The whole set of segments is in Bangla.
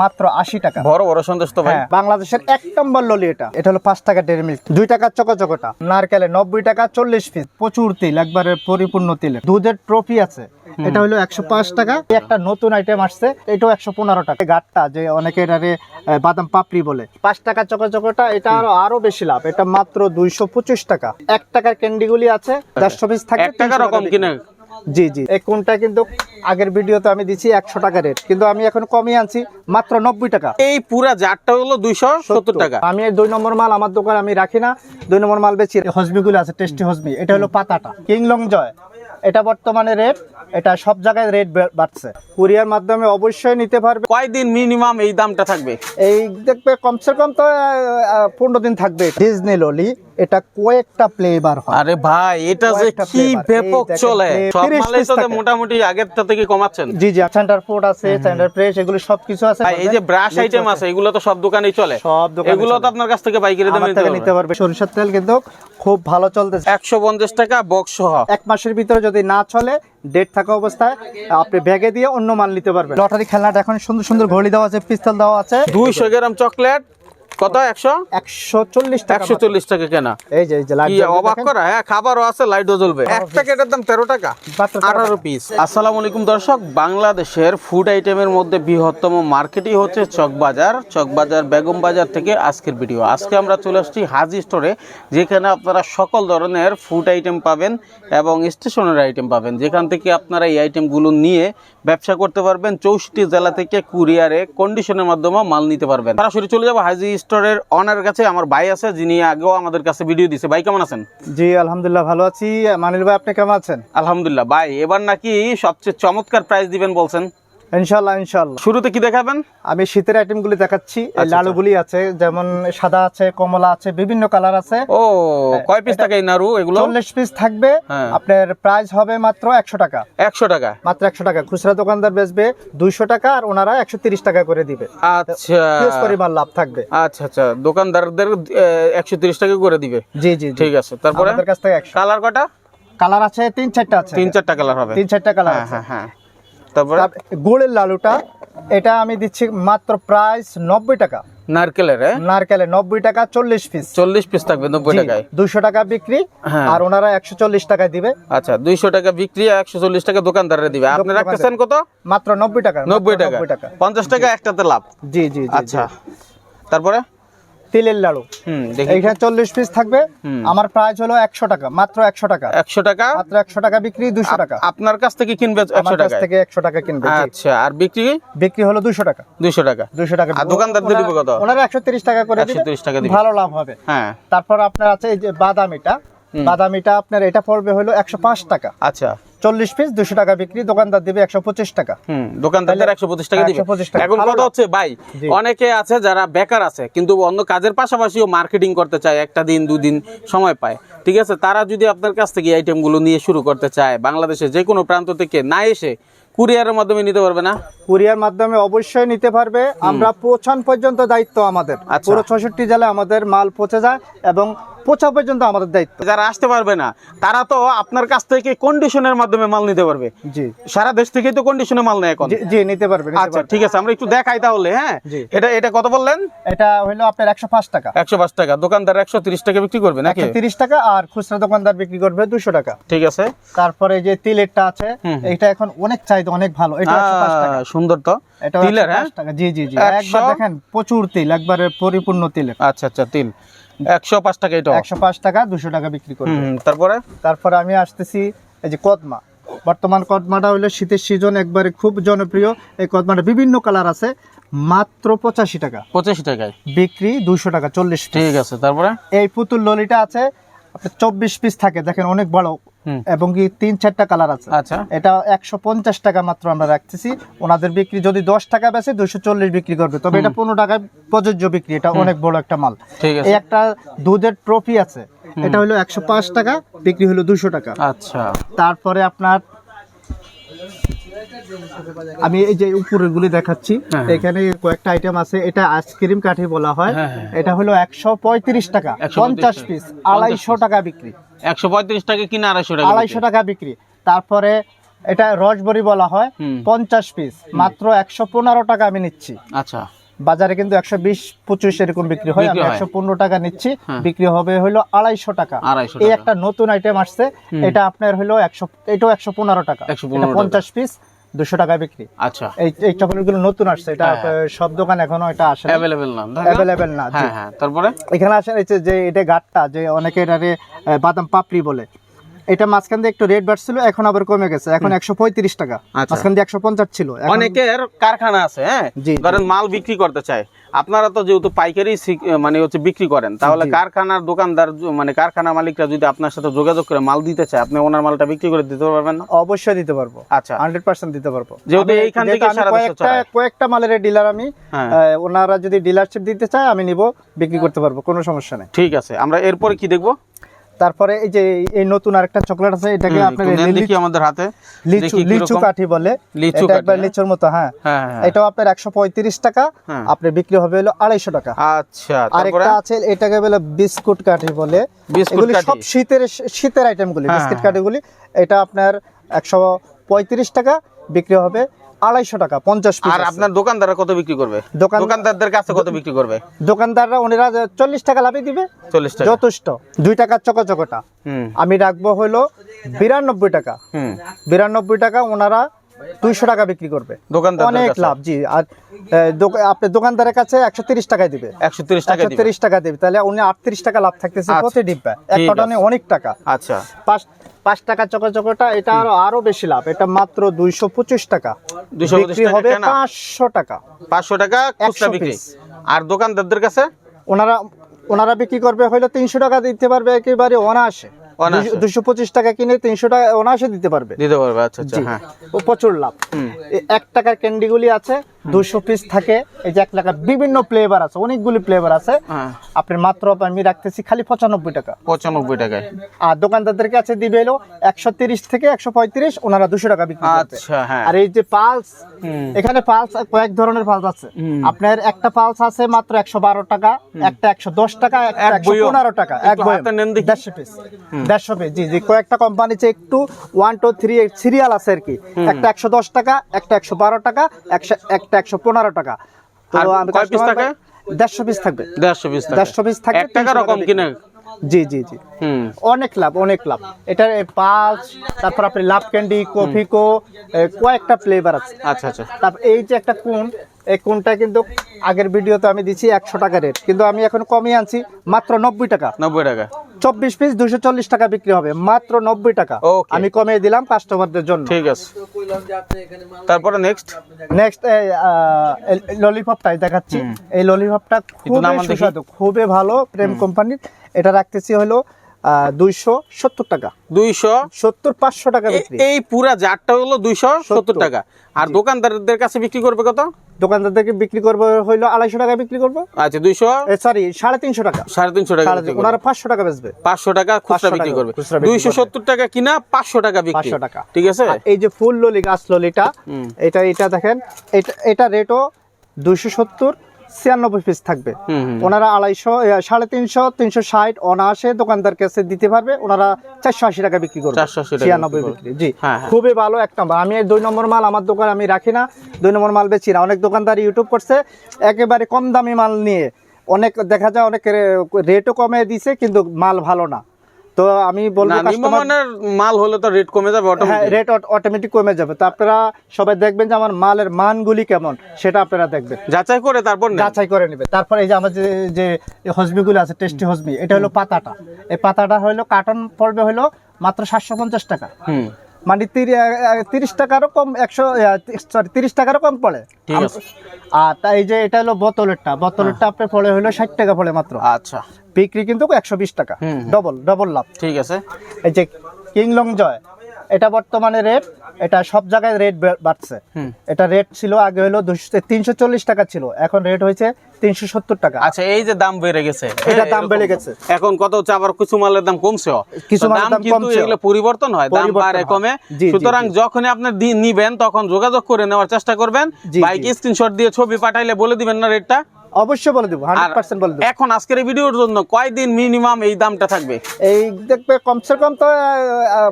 মাত্র আশি টাকা। বড় বড় সন্দেশ তো ভাই। হ্যাঁ বাংলাদেশের এক নম্বর ললি এটা। এটা হলো পাঁচ টাকা ডেরি মিল্ক। দুই টাকা চকচকটা। নারকেলে নব্বই টাকা চল্লিশ পিস। প্রচুর তিল একবারে পরিপূর্ণ তিল। দুধের ট্রফি আছে। এটা হলো একশো পাঁচ টাকা। একটা নতুন আইটেম আসছে এটাও একশো পনেরো টাকা। গাটটা যে অনেকে এটারে বাদাম পাপড়ি বলে। পাঁচ টাকা চকচকটা এটা আরও আরও বেশি লাভ। এটা মাত্র দুইশো পঁচিশ টাকা। এক টাকার ক্যান্ডিগুলি আছে দেড়শো পিস থাকে টাকা রকম কিনে জি জি। এই কোনটা কিন্তু আগের ভিডিওতে আমি দিছি একশো টাকা রেট। কিন্তু আমি এখন কমিয়ে আনছি মাত্র নব্বই টাকা। এই পুরা জারটা হলো দুইশো সত্তর। টাকা। আমি এই দুই নম্বর মাল আমার দোকানে আমি রাখি না। দুই নম্বর মাল বেচি। হজমিগুলো আছে টেস্টি হজমি। এটা হলো পাতাটা। কিংলং জয়। এটা বর্তমানে রেট এটা সব জায়গায় রেট বাড়ছে। কুরিয়ার মাধ্যমে অবশ্যই নিতে পারবে। কয়দিন মিনিমাম এই দামটা থাকবে? এই দেখবে কমসে কম তো পনেরো দিন থাকবে। ডিজনি ললি এটা কয়েকটা ফ্লেভার হয়। আরে ভাই এটা যে কি ব্যাপক চলে। সব 30 মালেই তো মোটামুটি আগেরটা থেকে কমাচ্ছেন। জি জি সেন্টার ফুড আছে সেন্টার ফ্রেশ এগুলো সবকিছু আছে। ভাই এই যে ব্রাশ আইটেম আছে এগুলো তো সব দোকানেই চলে। সব দোকানে এগুলো তো আপনার কাছ থেকে পাইকারি দামে নিতে পারবে। সরিষার তেল কিন্তু খুব ভালো চলতেছে। একশো পঞ্চাশ টাকা বক্স সহ। এক মাসের ভিতরে যদি না চলে ডেট থাকা অবস্থায় আপনি ব্যাগে দিয়ে অন্য মাল নিতে পারবেন। লটারি খেলনাটা এখন সুন্দর সুন্দর ঘড়ি দেওয়া আছে পিস্তল দেওয়া আছে। দুইশো গ্রাম চকলেট কত একশো? একশো চল্লিশ টাকা একশো চল্লিশ টাকা কেনা। এই যে এই যে লাইট অবাক করা হ্যাঁ খাবারও আছে লাইটও জ্বলবে। এক প্যাকেটের দাম তেরো টাকা মাত্র 13 আঠারো পিস আসসালামু আলাইকুম দর্শক বাংলাদেশের ফুড আইটেমের মধ্যে বৃহত্তম মার্কেটই হচ্ছে চকবাজার চকবাজার বেগম বাজার থেকে আজকের ভিডিও আজকে আমরা চলে আসছি হাজি স্টোরে যেখানে আপনারা সকল ধরনের ফুড আইটেম পাবেন এবং স্টেশনারি আইটেম পাবেন। যেখান থেকে আপনারা এই আইটেমগুলো নিয়ে ব্যবসা করতে পারবেন চৌষট্টি জেলা থেকে কুরিয়ারে কন্ডিশনের মাধ্যমে মাল নিতে পারবেন। সরাসরি চলে যাব হাজি স্টোরের অনার কাছে আমার ভাই আছে যিনি আগেও আমাদের কাছে ভিডিও দিছে। ভাই কেমন আছেন? জি আলহামদুলিল্লাহ ভালো আছি। মানিল ভাই আপনি কেমন আছেন? আলহামদুলিল্লাহ। ভাই এবার নাকি সবচেয়ে চমৎকার প্রাইস দিবেন বলছেন। ইনশাল্লাহ ইনশাল্লাহ শুরুতে কি দেখাবেন? আমি শীতের আইটেমগুলি দেখাচ্ছি। এই আচ্ছা। লালুগুলি আছে যেমন সাদা আছে কমলা আছে বিভিন্ন কালার আছে। ও কয় পিস নাড়ু এগুলো? চল্লিশ পিস থাকবে। হ্যাঁ। আপনার প্রাইস হবে মাত্র একশো টাকা। একশো টাকা। মাত্র একশো টাকা। খুচরা দোকানদার বেচবে দুইশো টাকা আর ওনারা একশো তিরিশ টাকা করে দিবে। আচ্ছা। পরিমাণ লাভ থাকবে। আচ্ছা আচ্ছা। দোকানদারদের একশো তিরিশ টাকা করে দিবে। জি জি ঠিক আছে। তারপরে? কাছ থেকে কালার কটা? কালার আছে তিন চারটা আছে। তিন চারটা কালার হবে। তিন চারটা কালার হ্যাঁ হ্যাঁ হ্যাঁ। তারপরে? গুড়ের লালুটা এটা আমি দিচ্ছি মাত্র প্রাইস নব্বই টাকা। নারকেলের হ্যাঁ? নারকেলে নব্বই টাকা চল্লিশ পিস চল্লিশ পিস থাকবে নব্বই টাকায়। দুইশো টাকা বিক্রি হ্যাঁ। আর ওনারা একশো চল্লিশ টাকায় দিবে। আচ্ছা দুইশো টাকা বিক্রি একশো চল্লিশ টাকা দোকানদাররা দিবে। আপনি রাখতেছেন কত? মাত্র নব্বই টাকা নব্বই টাকা। পঞ্চাশ টাকা একটাতে লাভ। জি জি, আচ্ছা। তারপরে? তিলের লাড়ু। হুম এইখানে চল্লিশ পিস থাকবে। আমার প্রাইস হলো একশো টাকা মাত্র একশো টাকা। একশো টাকা? মাত্র একশো টাকা বিক্রি দুশো টাকা। আপনার কাছ থেকে কিনবে একশো টাকা থেকে একশো টাকা কিনবে আচ্ছা আর বিক্রি? বিক্রি হলো দুশো টাকা। দুইশো টাকা। দুশো টাকা দোকানদারদের দিবে কত? ওনারা একশো তিরিশ টাকা করে দিবে 130 টাকা ভালো লাভ হবে। হ্যাঁ। তারপর আপনার আছে এই যে বাদামিটা বাদামিটা আপনার এটা পড়বে হলো একশো পাঁচ টাকা। আচ্ছা। চল্লিশ পিস দুশো টাকা বিক্রি দোকানদার দিবে একশো পঁচিশ টাকা। হুম দোকানদারদের একশো পঁচিশ টাকা দিবে। এখন কথা হচ্ছে ভাই অনেকে আছে যারা বেকার আছে কিন্তু অন্য কাজের পাশাপাশিও মার্কেটিং করতে চায় একটা দিন দুদিন সময় পায়। ঠিক আছে? তারা যদি আপনার কাছ থেকে আইটেমগুলো নিয়ে শুরু করতে চায় বাংলাদেশে যে কোনো প্রান্ত থেকে না এসে কুরিয়ারের মাধ্যমে নিতে পারবে না? কুরিয়ার মাধ্যমে অবশ্যই নিতে পারবে। আমরা পৌঁছান পর্যন্ত দায়িত্ব আমাদের। আচ্ছা। পুরো ছষট্টি জেলায় আমাদের মাল পৌঁছে যায় এবং পৌঁছা পর্যন্ত আমাদের দায়িত্ব। যারা আসতে পারবে না তারা তো আপনার কাছ থেকে কন্ডিশনের মাধ্যমে মাল নিতে পারবে। জি। সারা দেশ থেকে তো কন্ডিশনে মাল নেয় এখন। জি- নিতে পারবে আচ্ছা ঠিক আছে আমরা একটু দেখাই তাহলে হ্যাঁ? এটা এটা কত বললেন? এটা হলো আপনার একশো পাঁচ টাকা। একশো পাঁচ টাকা। দোকানদার একশো তিরিশ টাকা বিক্রি করবে নাকি? তিরিশ টাকা আর খুচরা দোকানদার বিক্রি করবে দুশো টাকা। ঠিক আছে। তারপরে যে তিলেরটা আছে এটা এখন অনেক চাহিদা অনেক ভালো। এটা সুন্দর তো। এটা তিলের হ্যাঁ? জি জি জি। একবার দেখেন প্রচুর তিল একবারে পরিপূর্ণ তিলের। আচ্ছা আচ্ছা তিল। একশো পাঁচ টাকা এটা একশো পাঁচ টাকা দুশো টাকা বিক্রি করবে। তারপরে? তারপরে আমি আসতেছি এই যে কদমা। বর্তমান কদমাটা হলো শীতের সিজন একবারে খুব জনপ্রিয়। এই কদমাটা বিভিন্ন কালার আছে মাত্র পঁচাশি টাকা। পঁচাশি টাকায়? বিক্রি দুশো টাকা চল্লিশ ঠিক আছে তারপরে? এই পুতুল ললিটা আছে চব্বিশ পিস থাকে দেখেন অনেক বড়। এবং কি তিন চারটা কালার আছে। আচ্ছা। এটা একশো পঞ্চাশ টাকা মাত্র আমরা রাখতেছি। ওনাদের বিক্রি যদি দশ টাকা বেছে দুইশো চল্লিশ বিক্রি করবে তবে এটা পনেরো টাকায় প্রযোজ্য বিক্রি। এটা অনেক বড় একটা মাল। এই একটা দুধের ট্রফি আছে। এটা হলো একশো পাঁচ টাকা বিক্রি হলো দুশো টাকা। আচ্ছা। তারপরে আপনার আমি এই যে উপরের গুলি দেখাচ্ছি হ্যাঁ। এখানে কয়েকটা আইটেম আছে এটা আইসক্রিম কাঠি বলা হয়। হ্যাঁ, হ্যাঁ। এটা হলো একশো পঁয়ত্রিশ টাকা পঞ্চাশ পিস আড়াইশো টাকা বিক্রি। একশো পঁয়ত্রিশ টাকা কিনা আড়াইশো টাকা আড়াইশো টাকা বিক্রি। তারপরে এটা রসবরি বলা হয় পঞ্চাশ পিস মাত্র একশো পনেরো টাকা আমি নিচ্ছি। আচ্ছা। বাজারে কিন্তু একশো বিশ পঁচিশ এরকম বিক্রি হয় আমি একশো পনেরো টাকা নিচ্ছি হ্যাঁ। বিক্রি হবে হলো আড়াইশো টাকা। এই একটা নতুন আইটেম আসছে এটা আপনার হলো একশো এটাও একশো পনেরো টাকা। 115 এটা টাকা। পঞ্চাশ পিস দুশো বিক্রি। আচ্ছা। এই এই চকলেটগুলো নতুন আসছে এটা হ্যাঁ, হ্যাঁ। সব দোকান এখনও এটা আসে অ্যাভেলেবেল না না? অ্যাভেলেবেল না হ্যাঁ হ্যাঁ তারপরে? এখানে আসে হচ্ছে যে এটা গাটটা যে অনেকে এটারে বাদাম পাপড়ি বলে। এটা মাঝখান দিয়ে একটু রেট বাড়ছিল এখন আবার কমে গেছে। এখন একশো পঁয়ত্রিশ টাকা। আচ্ছা। মাঝখান দিয়ে একশো পঞ্চাশ ছিল অনেকের কারখানা আছে হ্যাঁ। ধরেন মাল বিক্রি করতে চায়। আপনারা তো যেহেতু পাইকারি মানে হচ্ছে বিক্রি করেন তাহলে কারখানার দোকানদার মানে কারখানা মালিকরা যদি আপনার সাথে যোগাযোগ করে মাল দিতে চায় আপনি ওনার মালটা বিক্রি করে দিতে পারবেন না? অবশ্যই দিতে পারব। আচ্ছা। হান্ড্রেড পার্সেন্ট দিতে পারব। যেহেতু এইখান থেকে কয়েকটা কয়েকটা মালের ডিলার আমি হ্যাঁ। ওনারা যদি ডিলারশিপ দিতে চায় আমি নিব বিক্রি করতে পারব কোনো সমস্যা নেই। ঠিক আছে আমরা এরপরে কি দেখব? তারপরে এই যে এই নতুন আরেকটা চকলেট আছে এটাকে লিচু- দেখি আমাদের হাতে। লিচু লিচু কাঠি বলে। লিচু এটা একবার হ্যাঁ। লিচুর মতো হ্যাঁ। হ্যাঁ হ্যাঁ এটাও আপনার একশো পঁয়ত্রিশ টাকা। আপনি বিক্রি হবে হলো আড়াইশো টাকা। আচ্ছা তারপরে? আরেকটা আছে এটাকে বলে বিস্কুট কাঠি বলে। বিস্কুট এগুলি সব শীতের শীতের আইটেমগুলি বিস্কুট। কাঠিগুলি। এটা আপনার একশো পঁয়ত্রিশ টাকা বিক্রি হবে আড়াইশো টাকা পঞ্চাশ আর আপনার দোকানদাররা কত বিক্রি করবে? দোকান- দোকানদারদের কাছে কত বিক্রি করবে? দোকানদাররা ওনারা চল্লিশ টাকা লাভে দিবে? চল্লিশ টাকা। যথেষ্ট। দুই টাকার চকচকটা আমি রাখব হলো বিরানব্বই টাকা। বিরানব্বই টাকা ওনারা দুইশো টাকা বিক্রি করবে। দোকানদারদের অনেক লাভ জি। আর আপনি দোকানদারের কাছে একশো তিরিশ টাকায় দিবে। একশো তিরিশ টাকা তিরিশ টাকা দিবে। তাহলে উনি আটত্রিশ টাকা লাভ থাকতেছে আচ্ছা। প্রতি ডিব্বা এক কটনে অনেক টাকা। আচ্ছা। পাঁচ পাঁচ টাকা চকচকটা এটা আরও আরও বেশি লাভ। এটা মাত্র দুইশো পঁচিশ টাকা। 225 বিক্রি হবে পাঁচশো টাকা। পাঁচশো টাকা খুচরা বিক্রি। আর দোকানদারদের কাছে? ওনারা ওনারা বিক্রি করবে হয়তো তিনশো টাকা দিতে পারবে একেবারে ওনা অনায়াসে। দুশো পঁচিশ টাকা কিনে তিনশো টাকা অনায়াসে দিতে পারবে। দিতে পারবে আচ্ছা আচ্ছা হ্যাঁ। ও প্রচুর লাভ। এক টাকার ক্যান্ডিগুলি আছে দুশো পিস থাকে। এই যে এক টাকা বিভিন্ন ফ্লেভার আছে অনেকগুলি ফ্লেভার আছে। হ্যাঁ। আপনার মাত্র আমি রাখতেছি খালি পঁচানব্বই টাকা। পঁচানব্বই টাকায়। আর দোকানদারদের কাছে দিবে এলো একশো তিরিশ থেকে একশো পঁয়ত্রিশ ওনারা দুশো টাকা বিক্রি আচ্ছা হ্যাঁ। আর এই যে পালস এখানে পালস কয়েক ধরনের পালস আছে। আপনার একটা পালস আছে মাত্র একশো বারো টাকা একটা একশো দশ টাকা একটা একশো পনেরো টাকা এক। দেড়শো পিস দেড়শো পিস জি জি কয়েকটা কোম্পানি একটু ওয়ান টু থ্রি সিরিয়াল আছে আর কি। একটা একশো দশ টাকা একটা একশো বারো টাকা একশো একটা একশো পনেরো টাকা। তো আমি দেড়শো পিস থাকবে। দেড়শো পিস দেড়শো পিস থাকবে এক টাকা রকম কিনে? জি জি জি। হুম। অনেক লাভ অনেক লাভ। এটা পালস তারপর আপনি লাভ ক্যান্ডি কফিকো কয়েকটা ফ্লেভার আছে। আচ্ছা আচ্ছা। তারপর এই যে একটা কোন এই কোনটা কিন্তু আগের ভিডিওতে আমি দিচ্ছি একশো টাকা রেট কিন্তু আমি এখন কমিয়ে আনছি মাত্র নব্বই টাকা। নব্বই টাকা। চব্বিশ পিস দুশো চল্লিশ টাকা বিক্রি হবে মাত্র নব্বই টাকা. আমি কমিয়ে দিলাম কাস্টমারদের জন্য। ঠিক আছে। তারপরে নেক্সট নেক্সট এই ললিপপটাই দেখাচ্ছি। এই ললিপপটা খুবই সুস্বাদু খুবই ভালো প্রেম কোম্পানির এটা রাখতেছি হলো দুইশো সত্তর টাকা। দুইশো সত্তর পাঁচশো টাকা বিক্রি। এই পুরা জারটা হলো দুইশো সত্তর। টাকা। আর দোকানদারদের কাছে বিক্রি করবে কত? দোকানদারদেরকে বিক্রি করব হইল আড়াইশো টাকা বিক্রি করব। আচ্ছা দুইশো? সরি সাড়ে তিনশো টাকা। সাড়ে তিনশো টাকা। ওনারা পাঁচশো টাকা বেচবে। পাঁচশো টাকা খুচরা 500 বিক্রি টাকা করবে। খুচরা বিক্রি দুইশো করবে। সত্তর টাকা কিনা পাঁচশো টাকা বিক্রি। 500 টাকা। ঠিক আছে? এই যে ফুল ললি গাছ ললিটা। এটা এটা দেখেন এটা এটা রেটও দুইশো সত্তর ছিয়ানব্বই পিস থাকবে। ওনারা আড়াইশো সাড়ে তিনশো তিনশো ষাট অনায়াসে দোকানদার কাছে দিতে পারবে। ওনারা চারশো আশি টাকা বিক্রি করবে। ছিয়ানব্বই বিক্রি বিক্রি জি। হ্যাঁ, হ্যাঁ। খুবই ভালো এক নম্বর আমি দুই নম্বর মাল আমার দোকানে আমি রাখি না। দুই নম্বর মাল বেচি না। অনেক দোকানদার ইউটিউব করছে একেবারে কম দামি মাল নিয়ে। অনেক দেখা যায় অনেক রেটও কমে দিছে কিন্তু মাল ভালো না। তো আমি বলব কাস্টমারের মাল হলে তো রেট কমে যাবে হ্যাঁ অটোমেটিক রেট অটোমেটিক কমে যাবে। তো আপনারা সবাই দেখবেন যে আমার মালের মানগুলি কেমন সেটা আপনারা দেখবেন। যাচাই করে তারপর। যাচাই করে নেবে তারপর এই যে আমার যে যে হজমিগুলো আছে টেস্টি হজমি এটা হলো পাতাটা। এই পাতাটা হলো কার্টন পড়বে হলো মাত্র সাতশো পঞ্চাশ টাকা। হুম। মানে তিরি- তিরিশ টাকারও কম একশো সরি তিরিশ টাকারও কম পড়ে। ঠিক আছে। আর তাই যে এটা হলো বোতলেরটা। বোতলেরটা আপনার ফলে হলো ষাট টাকা পড়ে মাত্র। আচ্ছা। বিক্রি কিন্তু একশো বিশ টাকা। ডবল ডবল লাভ। ঠিক আছে। এই যে কিংলং জয়। এটা বর্তমানে রেট এটা সব জায়গায় রেট বাড়ছে। এটা রেট ছিল আগে হলো তিনশো চল্লিশ টাকা ছিল এখন রেট হয়েছে তিনশো সত্তর টাকা। আচ্ছা এই যে দাম বেড়ে গেছে এটা দাম বেড়ে গেছে। এখন কত হচ্ছে? আবার কিছু মালের দাম কমছে কিছু দাম কিন্তু এগুলো পরিবর্তন হয় দাম বাড়ে কমে। সুতরাং। যখনই আপনি নিবেন তখন যোগাযোগ করে নেওয়ার চেষ্টা করবেন। বাইক স্ক্রিনশট দিয়ে ছবি পাঠাইলে বলে দিবেন না রেটটা অবশ্যই বলে দেবো হান্ড্রেড পার্সেন্ট বলে দেবো। এখন আজকের ভিডিওর জন্য কয়দিন মিনিমাম এই দামটা থাকবে? এই দেখবে কমসে কম তো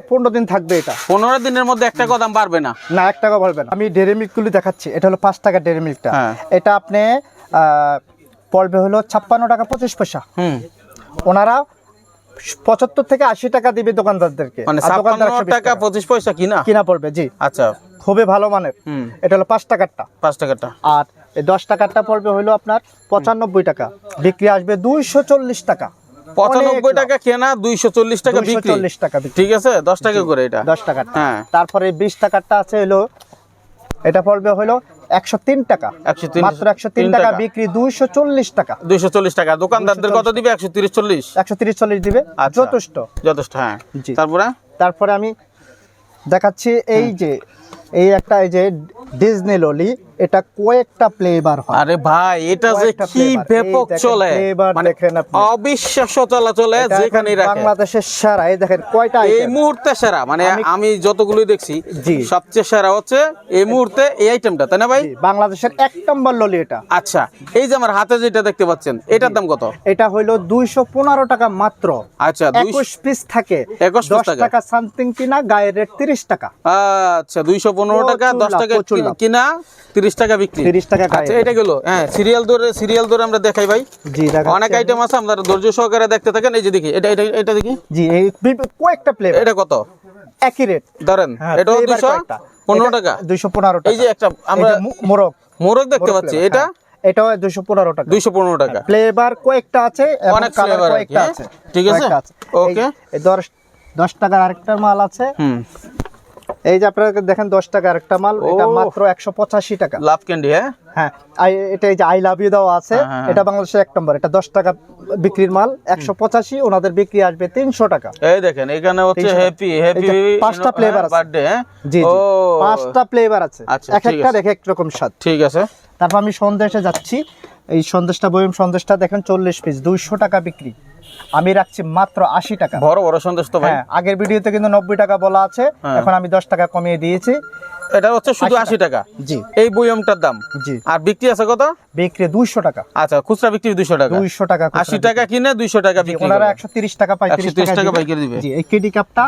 পনেরো দিন থাকবে এটা। পনেরো দিনের মধ্যে একটা দাম বাড়বে না? না এক টাকা বলবেন আমি ডেরি মিল্কগুলি দেখাচ্ছি এটা হলো পাঁচ টাকা ডেরি মিল্কটা হ্যাঁ। এটা আপনি পড়বে হলো ছাপ্পান্ন টাকা পঁচিশ পয়সা। হুম। ওনারা পঁচাত্তর থেকে আশি টাকা দিবে দোকানদারদেরকে। মানে আর ছাপ্পান্ন দোকানদার 120 টাকা পঁচিশ পয়সা কিনা? কিনা পড়বে জি। আচ্ছা। খুবই ভালো মানের। এটা হলো পাঁচ টাকারটা। পাঁচ টাকাটা আর এই দশ টাকারটা পড়বে হলো আপনার পঁচানব্বই টাকা। বিক্রি আসবে দুইশো চল্লিশ টাকা। পঁচানব্বই টাকা কেনা দুইশো চল্লিশ টাকা বিক্রি। চল্লিশ টাকা ঠিক আছে? দশ টাকা করে এটা। দশ টাকারটা হ্যাঁ। তারপরে বিশ টাকারটা আছে হলো এটা পড়বে হলো একশো তিন টাকা। একশো তিন মাত্র একশো তিন টাকা বিক্রি দুইশো চল্লিশ টাকা। দুইশো চল্লিশ টাকা। দোকানদারদের কত দিবে? একশো তিরিশ চল্লিশ। একশো তিরিশ চল্লিশ দিবে। আচ্ছা। যথেষ্ট। যথেষ্ট হ্যাঁ। তারপরে? তারপরে আমি দেখাচ্ছি এই যে এই একটা এই যে ডিজনি ললি এটা কয়েকটা ফ্লেভার হয়। আরে ভাই এটা যে কি ব্যাপক চলে। মানে দেখেন আপনি। অবিশ্বাস্য চলা চলে এটা যেখানেই রাখে বাংলাদেশের সেরা। এই দেখেন কয়টা এই মুহূর্তে সেরা। মানে আমি- যতগুলো দেখছি। সবচেয়ে সেরা হচ্ছে এই মুহূর্তে এই আইটেমটা তাই না ভাই? বাংলাদেশের এক নম্বর ললি এটা। আচ্ছা এই যে আমার হাতে যেটা দেখতে পাচ্ছেন এটার দাম কত? এটা হইল দুইশো পনেরো টাকা মাত্র। আচ্ছা দুইশো একুশ পিস থাকে। 21 piece দশ টাকা সামথিং কিনা গায়ের রেট তিরিশ টাকা। আচ্ছা দুইশো পনেরো টাকা প্রচুর দশ লাভ, টাকা প্রচুর কি- লাভ। কিনা তিরিশ টাকা বিক্রি। 30 টাকা। আচ্ছা এটা গেলো। হ্যাঁ সিরিয়াল ধরে সিরিয়াল ধরে আমরা দেখাই ভাই। জি দেখাচ্ছি অনেক আইটেম আছে আপনারা ধৈর্য সহকারে দেখতে থাকেন। এই যে দেখি এটা এটা এটা দেখি। জি এই কয়েকটা ফ্লেভার এটা কত? একই রেট ধরেন এটাও দুশো পনেরো টাকা। দুইশো পনেরো টাকা এই যে একটা আমরা মোরগ। মোরগ দেখতে পাচ্ছি। এটা? হ্যাঁ। এটাও দুইশো পনেরো টাকা। দুইশো পনেরো টাকা। ফ্লেভার কয়েকটা আছে অনেক কি, কয়েকটা হ্যাঁ? আছে। ঠিক আছে? এই দশ দশ টাকার আরেকটা মাল আছে। হুম। এই যে আপনারা দেখেন দশ টাকা আরেকটা মাল এটা মাত্র একশো পঁচাশি টাকা। লাভ ক্যান্ডি হ্যাঁ? হ্যাঁ এটা এই যে আই লাভ ইউ দেওয়া আছে হ্যাঁ, হ্যাঁ, এটা বাংলাদেশের এক নম্বর এটা দশ টাকা বিক্রির মাল একশো পঁচাশি ওনাদের বিক্রি আসবে তিনশো টাকা। এই দেখেন এখানে হচ্ছে হ্যাপি হ্যাপি পাঁচটা flavor আছে। বার্থডে হ্যাঁ? জি পাঁচটা ফ্লেভার আছে। আচ্ছা, এক একটা। দেখে এক রকম স্বাদ। ঠিক আছে। তারপর আমি সন্দেশে যাচ্ছি। এই সন্দেশটা বয়ম সন্দেশটা দেখেন চল্লিশ পিস দুইশো টাকা বিক্রি। আমি রাখছি মাত্র আশি টাকা। বড় বড় সন্দেশ তো ভাই। হ্যাঁ আগের ভিডিওতে কিন্তু নব্বই টাকা বলা আছে হ্যাঁ। এখন আমি দশ টাকা কমিয়ে দিয়েছি। এটা হচ্ছে শুধু আশি টাকা। জি। এই বইমটার দাম? জি। আর বিক্রি আছে কত? বিক্রি দুইশো টাকা। আচ্ছা খুচরা বিক্রি দুশো টাকা। দুইশো টাকা আশি টাকা কিনে দুইশো টাকা বিক্রি। ওনারা। একশো তিরিশ টাকা পঁয়ত্রিশ 130 টাকা টাকা পাইকারি দিবে। জি এই কেডি কাপটা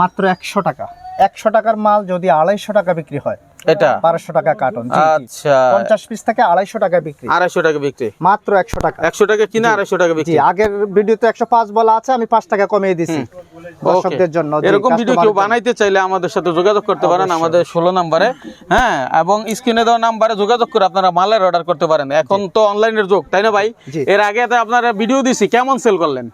মাত্র একশো টাকা। একশো টাকার মাল যদি আড়াইশো টাকা বিক্রি হয় এটা? টাকা কার্টন আচ্ছা। পঞ্চাশ পিস থেকে আড়াইশো টাকা বিক্রি। আড়াইশো টাকা বিক্রি। মাত্র একশো টাকা। একশো টাকা কিনে আড়াইশো টাকা বিক্রি। আগের ভিডিওতে একশো পাঁচ বলা আছে আমি পাঁচ টাকা কমিয়ে দিছি। দর্শকদের জন্য এরকম ভিডিও কেউ বানাইতে চাইলে আমাদের সাথে যোগাযোগ করতে পারেন আমাদের ষোলো নাম্বারে। হ্যাঁ এবং স্ক্রিনে দেওয়া নাম্বারে যোগাযোগ করে আপনারা মালের অর্ডার করতে পারেন। এখন তো অনলাইনের যুগ তাই না ভাই? এর আগে তো আপনারা ভিডিও দিছি কেমন সেল করলেন?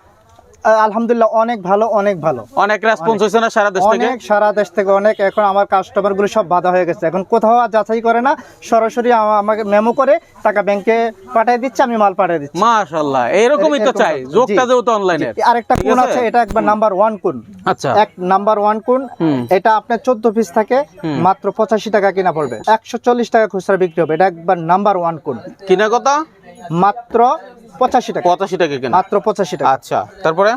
আলহামদুলিল্লাহ অনেক ভালো অনেক ভালো। অনেক রেসপন্স হয়েছে না সারা দেশ থেকে? অনেক সারা দেশ থেকে অনেক। এখন আমার কাস্টমারগুলো সব বাধা হয়ে গেছে। এখন কোথাও আর যাচাই করে না সরাসরি আমাকে মেমো করে টাকা ব্যাংকে পাঠিয়ে দিচ্ছে আমি মাল পাঠিয়ে দিচ্ছি। মাশাআল্লাহ এরকমই তো চাই। যোগটা যেহেতু অনলাইনের জি, আরেকটা কোন আছে? এটা একবার নাম্বার ওয়ান কোন আচ্ছা। এক নাম্বার ওয়ান কোন এটা আপনার চোদ্দ পিস থাকে মাত্র পঁচাশি টাকা কিনা পড়বে। একশো চল্লিশ টাকা খুচরা বিক্রি হবে এটা একবার নাম্বার ওয়ান কোন কিনা কথা? মাত্র পঁচাশি টাকা। পঁচাশি টাকা কেনা। মাত্র পঁচাশি টাকা। আচ্ছা তারপরে?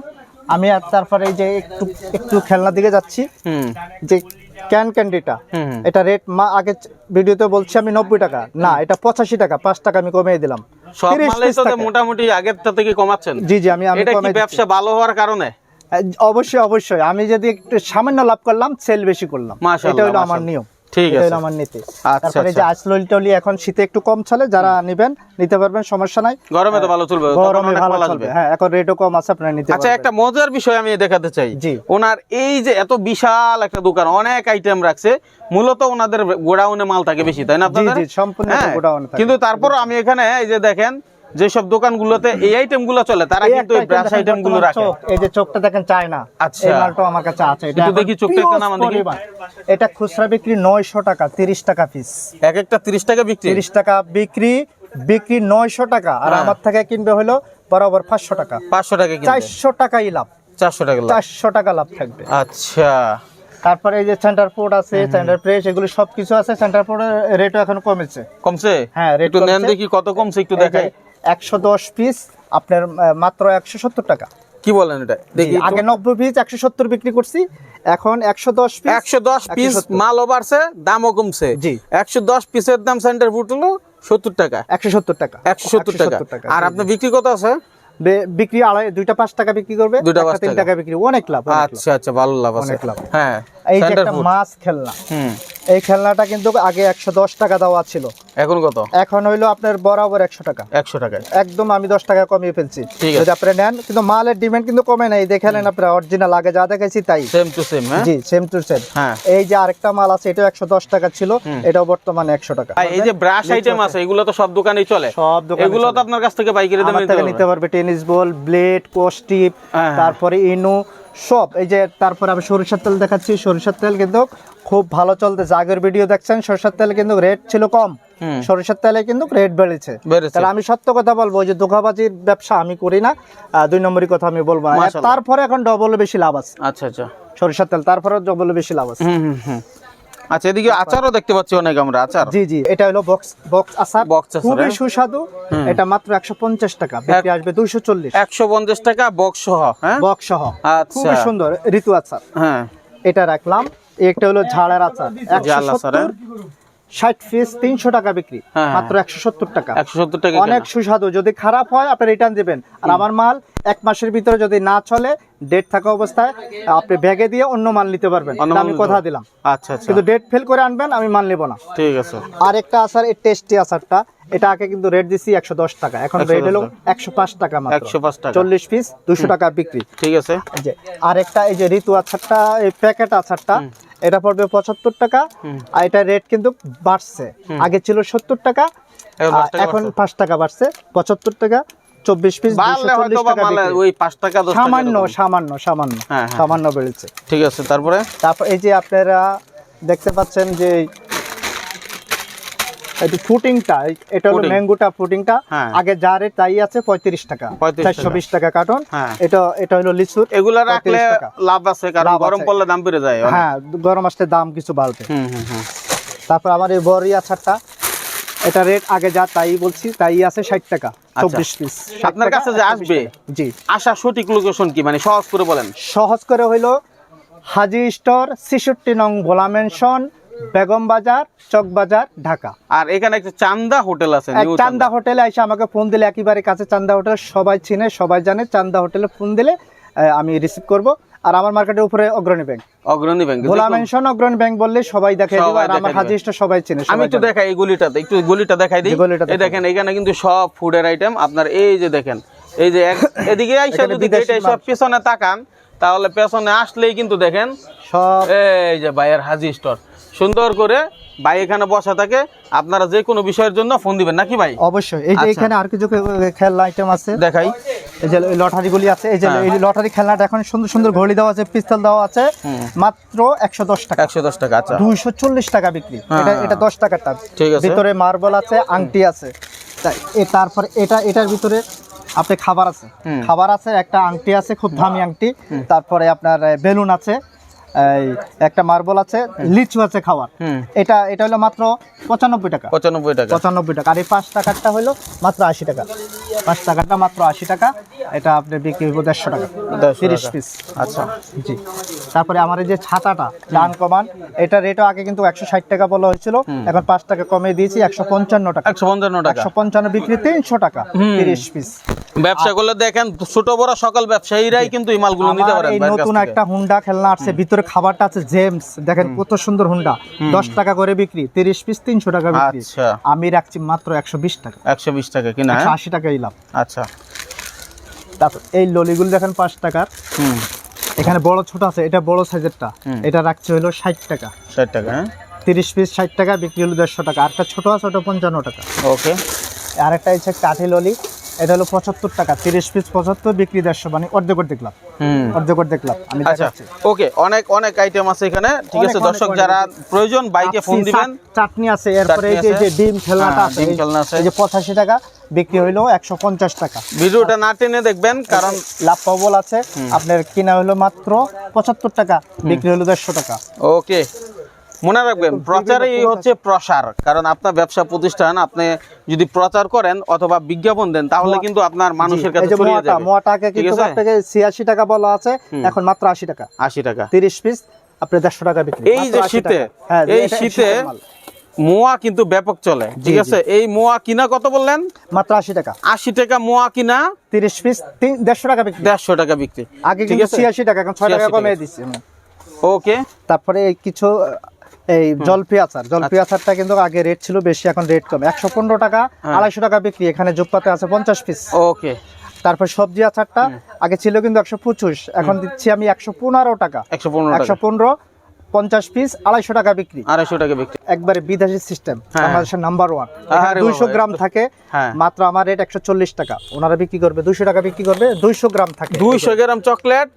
আমি আর তারপরে এই যে একটু একটু খেলনার দিকে যাচ্ছি। হুম। যে ক্যান ক্যান্ডিটা। এটা রেট মা আগে ভিডিওতে বলছি আমি নব্বই টাকা। না এটা পঁচাশি টাকা পাঁচ টাকা আমি কমিয়ে দিলাম। সব 30 মালেই মোটামুটি আগেরটা থেকে কমাচ্ছেন। জি জি আমি আমি এটা কি ব্যবসা ভালো হওয়ার কারণে? অবশ্যই অবশ্যই। আমি যদি একটু সামান্য লাভ করলাম সেল বেশি করলাম। এটা হলো আমার নিয়ম। ঠিক আছে। আমার নীতি আচ্ছা, তারপরে যে আচ্ছা। টলি এখন শীতে একটু কম চলে যারা নেবেন নিতে পারবেন সমস্যা নাই গরমে তো ভালো চলবে গরমে ভালো চলবে হ্যাঁ এখন রেটও কম আছে আপনারা নিতে আচ্ছা একটা মজার বিষয় আমি দেখাতে চাই। ওনার এই যে এত বিশাল একটা দোকান অনেক আইটেম রাখছে মূলত ওনাদের গোডাউনে মাল থাকে বেশি তাই না আপনাদের জি, সম্পূর্ণ হ্যাঁ, গোডাউনে থাকে। কিন্তু তারপর আমি এখানে এই যে দেখেন যেসব দোকানগুলোতে এই আইটেমগুলো চলে তারা কিন্তু এই ব্রাশ item আইটেম দেখেনগুলো বর্তমান রাখে। এই যে চোখটা দেখেন চায়না আচ্ছা। এই মালটা আমার কাছে আছে। এটা দেখি চোখটা একটু নামান দেখি। এটা খুচরা বিক্রি নয়শো টাকা তিরিশ টাকা পিস এক একটা তিরিশ টাকা বিক্রি? তিরিশ টাকা বিক্রি বিক্রি নয়শো টাকা আর হ্যাঁ। আমার থেকে কিনবে হলো বরাবর পাঁচশো টাকা। পাঁচশো টাকা কিনবে? চারশো টাকাই লাভ। চারশো টাকা লাভ। চারশো টাকা লাভ থাকবে। আচ্ছা। তারপরে এই যে সেন্টার পোর্ট আছে সেন্টার প্রেস এগুলো সবকিছু আছে সেন্টার পোর্টের রেটও এখন কমেছে। কমছে? হ্যাঁ, একটু নেন দেখি কত কমছে একটু দেখাই। একশো দশ পিস আপনার মাত্র একশো সত্তর টাকা। কি বলেন এটা? দেখি আগে নব্বই পিস একশো সত্তর বিক্রি করছি এখন একশো দশ পিস একশো দশ পিস 170 মালও বাড়ছে দামও কমছে। জি। একশো দশ পিসের দাম সেন্টার ফুট হলো সত্তর টাকা। একশো সত্তর টাকা। একশো সত্তর টাকা। আর আপনার বিক্রি কত আছে? বিক্রি আড়াই দুইটা পাঁচ টাকা বিক্রি করবে দুইটা পাঁচ তিন টাকা। বিক্রি অনেক লাভ লাভ। আচ্ছা আচ্ছা ভালো লাভ আছে। অনেক লাভ। হ্যাঁ এই যে একটা মাছ খেলনা। হুম। এই খেলনাটা কিন্তু আগে একশো দশ টাকা দেওয়া ছিল। এখন কত? এখন হইল আপনার বরাবর একশো টাকা। একশো টাকায় একদম আমি দশ টাকা কমিয়ে ফেলছি। যদি আপনারা নেন কিন্তু মালের ডিমান্ড কিন্তু কমে নাই। দেখেন আপনারা অরিজিনাল আগে যা দেখাইছি তাই। সেম টু সেম জি সেম টু সেম এই যে আরেকটা মাল আছে এটাও একশো দশ টাকা ছিল। এটাও বর্তমানে একশো টাকা। এই যে ব্রাশ আইটেম আছে এগুলো তো সব দোকানেই চলে। সব দোকানে এগুলো তো আপনার কাছ থেকে পাইকারি দামে নিতে পারবে। টেনিস বল ব্লেড কোস্টিপ। তারপরে ইনু সব এই যে তারপরে আমি সরিষার তেল দেখাচ্ছি সরিষার তেল কিন্তু খুব ভালো চলতে আগের ভিডিও দেখছেন সরিষার তেল কিন্তু রেট ছিল কম। সরিষার তেলে কিন্তু রেট বেড়েছে। তাহলে আমি সত্য কথা বলব যে ধোকাবাজির ব্যবসা আমি করি না দুই নম্বরই কথা আমি বলব। তারপরে এখন ডবল বেশি লাভ আছে। আচ্ছা আচ্ছা। সরিষার তেল তারপরে ডবল বেশি লাভ আছে। আচ্ছা এদিকে আচারও দেখতে পাচ্ছি অনেক আমরা আচার। জি জি এটা হলো বক্স বক্স আসার Box আচার, খুবই হ্যাঁ? সুস্বাদু। এটা মাত্র একশো পঞ্চাশ টাকা বিক্রি আসবে দুইশো চল্লিশ। একশো পঞ্চাশ টাকা বক্স সহ হ্যাঁ? বক্স সহ। আচ্ছা। খুবই সুন্দর ঋতু আচার। হ্যাঁ। এটা রাখলাম। একটা হলো ঝাড়ের আচার একশো ঝাল আচার, সত্তর ষাট পিস তিনশো টাকা বিক্রি হ্যাঁ, হ্যাঁ। মাত্র একশো সত্তর টাকা। একশো সত্তর টাকা অনেক সুস্বাদু যদি খারাপ হয় আপনি রিটার্ন দিবেন। আর আমার মাল এক মাসের ভিতরে যদি না চলে ডেট থাকা অবস্থায় আপনি ব্যাগে দিয়ে অন্য মাল নিতে পারবেন। আমি কথা দিলাম। আচ্ছা আচ্ছা। কিন্তু ডেট ফেল করে আনবেন আমি মাল নেব না। ঠিক আছে। আর একটা আচার এই টেস্টি আচারটা এটা আগে কিন্তু রেট দিছি একশো দশ টাকা। এখন রেট হলো একশো পাঁচ টাকা মাত্র। 105 টাকা। চল্লিশ পিস দুশো টাকা বিক্রি। ঠিক আছে। যে আরেকটা এই যে ঋতু আচারটা এই প্যাকেট আচারটা এটা পড়বে পঁচাত্তর টাকা। আর এটা রেট কিন্তু বাড়ছে। আগে ছিল সত্তর টাকা এখন পাঁচ টাকা বাড়ছে। পাঁচ টাকা বাড়ছে পঁচাত্তর টাকা। চব্বিশ পিস বাড়লে হয়তো বা মালে ওই পাঁচ টাকা সামান্য সামান্য সামান্য হ্যাঁ, হ্যাঁ। সামান্য বেড়েছে। ঠিক আছে তারপরে? তারপর এই যে আপনারা দেখতে পাচ্ছেন যে এই ফুটিংটা এটা হলো ম্যাঙ্গোটা ফুটিংটা। হ্যাঁ। আগে যা রেট তাই আছে পঁয়ত্রিশ টাকা। 35 চারশো বিশ টাকা কার্টন। এটা এটা হলো লিচুর এগুলা রাখলে লাভ আছে কারণ গরম পড়লে দাম বেড়ে যায় হ্যাঁ গরম আসতে দাম কিছু বাড়বে। তারপর আমার এই বড়ি আচারটা এটা রেট আগে যা তাই বলছি তাই আছে ষাট টাকা চব্বিশ পিস আচ্ছা। আপনার কাছে যে আসবে জি। আসা সঠিক লোকেশন কি? মানে সহজ করে বলেন। সহজ করে হইল হাজি স্টোর ছেষট্টি নং ভোলা মেনশন বেগম বাজার চক বাজার ঢাকা। আর এখানে একটা চান্দা হোটেল আছে নিউ চান্দা। হোটেলে এসে আমাকে ফোন দিলে একেবারে কাছে চান্দা হোটেল সবাই চিনে সবাই জানে চান্দা হোটেলে ফোন দিলে আমি রিসিভ করব। আর আমার মার্কেটের উপরে Agrani bank Agrani bank Bhola mansion Agrani bank বললে সবাই দেখে দিবে আর আমার দেখাই হাজি দিবে। স্টোর সবাই চিনে আমি একটু। দেখাই এই গলিটাতে একটু গুলিটা দেখাই দিই। এই দেখেন এখানে কিন্তু সব ফুডের আইটেম আপনার এই যে দেখেন এই যে এদিকে আইসা যদি এটা সব পেছনে তাকান তাহলে পেছনে আসলেই কিন্তু দেখেন সব এই যে ভাইয়ের হাজি স্টোর সুন্দর করে ভাই এখানে বসা থাকে আপনারা যে কোনো বিষয়ের জন্য ফোন দিবেন নাকি ভাই? অবশ্যই এই যে আচ্ছা। এখানে আর কিছু খেলনা আইটেম আছে। দেখাই। এই যে লটারি গুলি আছে এই যে হ্যাঁ। এই লটারি খেলনাটা এখন সুন্দর সুন্দর ঘড়ি দেওয়া আছে পিস্তল দেওয়া আছে মাত্র একশো দশ টাকা। একশো দশ টাকা আচ্ছা। দুইশো চল্লিশ টাকা বিক্রি। এটা হ্যাঁ। এটা দশ টাকার টাকা ঠিক আছে। ভিতরে মার্বেল আছে আংটি আছে। তারপর এটা এটার ভিতরে আপনি খাবার আছে। খাবার আছে একটা আংটি আছে খুব দামি আংটি। তারপরে আপনার বেলুন আছে। এই একটা মার্বল আছে লিচু আছে খাওয়ার। এটা এটা হলো মাত্র পঁচানব্বই টাকা। পঁচানব্বই টাকা। পঁচানব্বই টাকা। আর এই পাঁচ টাকারটা হলো মাত্র আশি টাকা। পাঁচ টাকাটা মাত্র আশি টাকা। এটা আপনি বিক্রি হইব দেড়শো টাকা। তিরিশ পিস আচ্ছা জি। তারপরে আমার এই যে ছাতাটা ডান কমান এটা রেটও আগে কিন্তু একশো ষাট টাকা বলা হয়েছিল। এখন পাঁচ টাকা কমে দিয়েছি একশো পঞ্চান্ন টাকা। একশো পঞ্চান্ন টাকা। একশো পঞ্চান্ন বিক্রি তিনশো টাকা। তিরিশ পিস ব্যবসা করলে দেখেন ছোট বড় সকল ব্যবসায়ীরাই কিন্তু এই মালগুলো নিতে পারেন নতুন একটা হুন্ডা খেলনা আসছে ভিতরে খাবারটা আছে জেমস। দেখেন কত সুন্দর হুন্ডা। দশ টাকা করে বিক্রি তিরিশ পিস তিনশো টাকা বিক্রি। আচ্ছা। আমি রাখছি মাত্র একশো বিশ টাকা। একশো বিশ টাকা কিনা হ্যাঁ? আশি টাকাই লাভ। আচ্ছা। তারপর এই ললিগুলো দেখেন পাঁচ টাকার। এখানে বড় ছোট আছে এটা বড় সাইজেরটা এটা রাখছে হলো ষাট টাকা। ষাট টাকা হ্যাঁ? তিরিশ পিস ষাট টাকা বিক্রি হলো দেড়শো টাকা। আরটা ছোট আছে ওটা পঞ্চান্ন টাকা। ওকে আরেকটা হচ্ছে কাঠি ললি। এটা হলো পঁচাত্তর টাকা তিরিশ পিস পঁচাত্তর বিক্রি দেড়শো মানে অর্ধেক অর্ধেক লাভ। হুম। অর্ধেক অর্ধেক লাভ আমি আচ্ছা ওকে অনেক অনেক আইটেম আছে এখানে ঠিক আছে? দর্শক যারা প্রয়োজন বাইকে ফোন দিবেন। চাটনি আছে এরপরে এই যে ডিম খেলনাটা হ্যাঁ, আছে ডিম খেলনা আছে। এই যে পঁচাশি টাকা বিক্রি হইল একশো পঞ্চাশ টাকা। ভিডিওটা না টেনে দেখবেন কারণ লাভ পাবল আছে। আপনার কিনা হলো মাত্র পঁচাত্তর টাকা বিক্রি হলো দেড়শো টাকা। ওকে। মনে রাখবেন প্রচারই হচ্ছে প্রসার কারণ আপনার ব্যবসা প্রতিষ্ঠান আপনি যদি প্রচার করেন অথবা বিজ্ঞাপন দেন তাহলে কিন্তু আপনার মানুষের কাছে ছড়িয়ে যাবে। মোয়াটাকে কিন্তু আপনাকে ছিয়াশি টাকা বলা আছে এখন মাত্র আশি টাকা। আশি টাকা। তিরিশ পিস আপনি দেড়শো টাকা বিক্রি এই যে শীতে হ্যাঁ, এই শীতে মোয়া কিন্তু ব্যাপক চলে ঠিক আছে? এই মোয়া কিনা কত বললেন? মাত্র আশি টাকা। আশি টাকা মোয়া কিনা? তিরিশ পিস দেড়শো টাকা বিক্রি। দেড়শো টাকা বিক্রি। আগে ঠিক কিন্তু আছে? ছিয়াশি টাকা এখন ছয় টাকা 86 কমে দিচ্ছি ওকে। তারপরে কিছু এই জলপি আচার জলপি আচ্ছা। আচারটা কিন্তু আগে রেট ছিল বেশি এখন রেট কম। একশো পনেরো টাকা হ্যাঁ। আড়াইশো টাকা বিক্রি এখানে যোগপাতে আছে পঞ্চাশ পিস ওকে। তারপর সবজি আচারটা আগে ছিল কিন্তু একশো পঁচিশ এখন দিচ্ছি আমি একশো পনেরো টাকা। একশো পনেরো একশো পনেরো পঞ্চাশ পিস আড়াইশো টাকা বিক্রি। আড়াইশো টাকা বিক্রি। একবারে বিদেশি সিস্টেম হ্যাঁ। বাংলাদেশের নাম্বার ওয়ান দুইশো গ্রাম থাকে হ্যাঁ। মাত্র আমার রেট একশো চল্লিশ টাকা। ওনারা বিক্রি করবে দুইশো টাকা বিক্রি করবে দুইশো গ্রাম থাকে। দুইশো গ্রাম চকলেট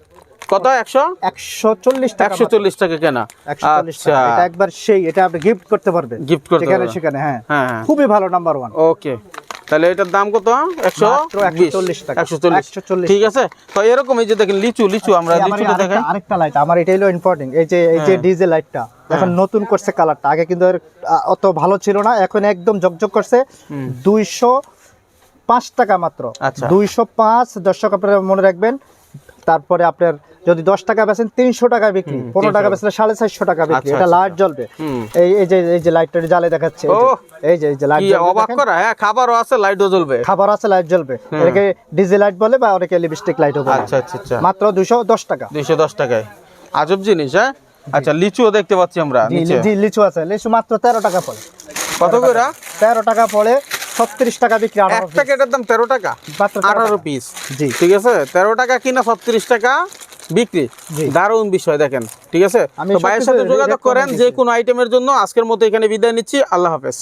কত একশো? একশো চল্লিশ টাকা একশো চল্লিশ টাকা কেনা। আচ্ছা টাকা। এটা একবার সেই এটা আপনি গিফট করতে পারবেন Gift করতে। সেখানে হ্যাঁ। হ্যাঁ হ্যাঁ। খুবই ভালো নাম্বার ওয়ান ওকে তাহলে এটার দাম কত? একশো মাত্র 140 টাকা। একশো চল্লিশ। 140 ঠিক আছে? তো এরকম এই যে দেখেন লিচু লিচু আমরা লিচুটা দেখাই। আরেকটা লাইট আমার এটা হলো ইম্পর্টেন্ট এই যে এই যে হ্যাঁ। ডিজে লাইটটা এখন নতুন করছে কালারটা আগে কিন্তু অত ভালো ছিল না। এখন একদম জকজক করছে। দুইশো পাঁচ টাকা মাত্র। আচ্ছা। দুইশো পাঁচ দর্শক আপনারা মনে রাখবেন তারপরে আপনার যদি দশ টাকা বেচেন তিনশো টাকা বিক্রি। পনেরো টাকা বেচলে সাড়ে চারশো টাকা বিক্রি। আচ্ছা, এটা আচ্ছা, লাইট জ্বলবে। এই এই যে এই যে লাইটটা জালে দেখাচ্ছে এই যে, ওহ! এই যে লাইট অবাক করা হ্যাঁ খাবারও আছে লাইটও জ্বলবে। খাবার আছে লাইট জ্বলবে। এটাকে ডিজে লাইট বলে বা অনেকে লিপস্টিক লাইটও বলে। আচ্ছা আচ্ছা আচ্ছা। মাত্র দুশো দশ টাকা। দুইশো দশ টাকায়। আজব জিনিস হ্যাঁ? আচ্ছা লিচুও দেখতে পাচ্ছি আমরা জি লিচু আছে। লিচু মাত্র তেরো টাকা পড়ে। কত করে তেরো টাকা পড়ে। ছত্রিশ টাকা বিক্রি এক প্যাকেটের দাম তেরো টাকা আঠারো। পিস জি। ঠিক আছে? তেরো টাকা কিনা ছত্রিশ টাকা বিক্রি। দারুণ বিষয় দেখেন। ঠিক আছে? ভাইয়ের সাথে যোগাযোগ করেন যে। কোনো আইটেমের জন্য। আজকের মতো এখানে বিদায় নিচ্ছি। আল্লাহ হাফেজ।